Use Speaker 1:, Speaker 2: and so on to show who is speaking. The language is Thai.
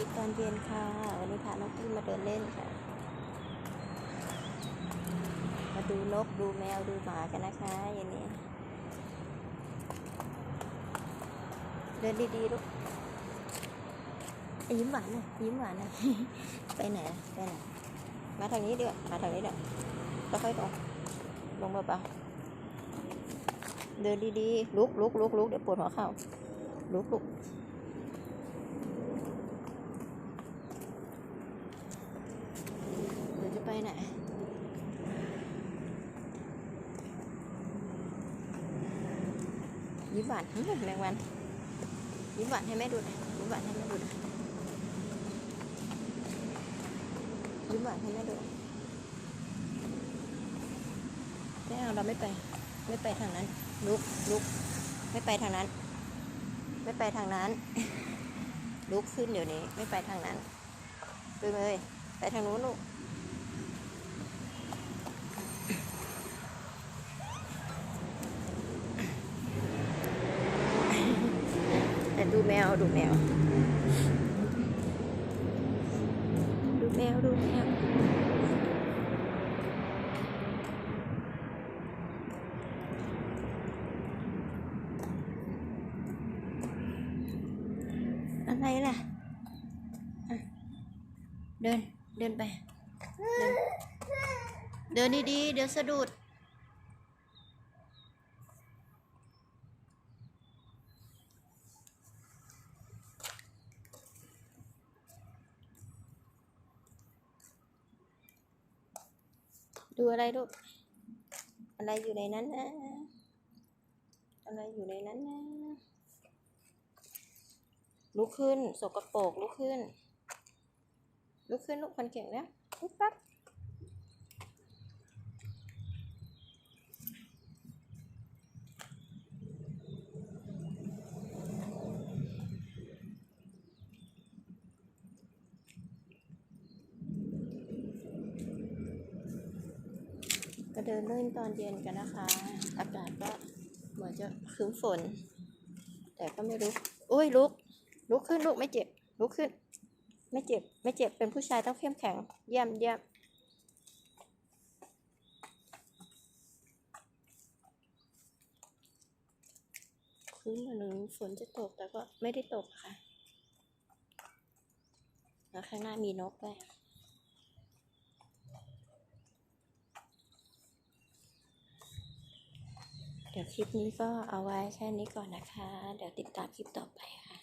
Speaker 1: ดีตอนเย็นค่ะ วันนี้พาน้องพี่มาเดินเล่นค่ะ มาดูนกดูแมวดูหมากันนะคะเย็นนี้ เดินดีๆลูกยิ้มหวานน่อยยิ้มหวานน่อยไปไหนไปไหนมาทางนี้ดีกว่ามาทางนี้เดี๋ยวค่อยๆลงลงเบาๆเดินดีๆลุกลุกลุกลุกเดี๋ยวปวดหัวเข่าลุกลุก เดี๋ยวจะ ไหนยิ้มหวานอื้แมงวันยิ้มหวานให้แม่ดูน่อยยิ้มหวานให้แม่ดูน่อยยิ้มหวานให้แม่ดูไม่เอาเราไม่ไป ไม่ไปทางนั้น ลุกลุกไม่ไปทางนั้น ไม่ไปทางนั้น ลุกขึ้นเดี๋ยวนี้ ไม่ไปทางนั้นไปเลย ไปทางนู้นลูก แต่ ดูแมว ดูแมว ดูแมว ดูแมว อะไรล่ะะเดิน เดินไปเดินเดินดีๆ เดี๋ยวสะดุด ดูอะไรลูก อะไรอยู่ในนั้นนะ อะไรอยู่ในนั้นนะ ลุกขึ้น สกปรกลุกขึ้น ลุกขึ้นลูกคนเก่งแล้วลุกปั๊บ เดินเล่นตอนเย็นกันนะคะ อากาศก็เหมือนจะครึ้มฝน แต่ก็ไม่รู้โอ้ยลุก ลุกขึ้นลูกไม่เจ็บ ลุกขึ้น ไม่เจ็บ ไม่เจ็บ เป็นผู้ชายต้องเข้มแข็ง เยี่ยมเยี่ยมคืนมาหนึ่งฝนจะตกแต่ก็ไม่ได้ตกค่ะ แล้วข้างหน้ามีนกด้วย ดี๋ยวคลิปนี้ก็เอาไว้แค่นี้ก่อนนะคะ เดี๋ยวติดตามคลิปต่อไปค่ะ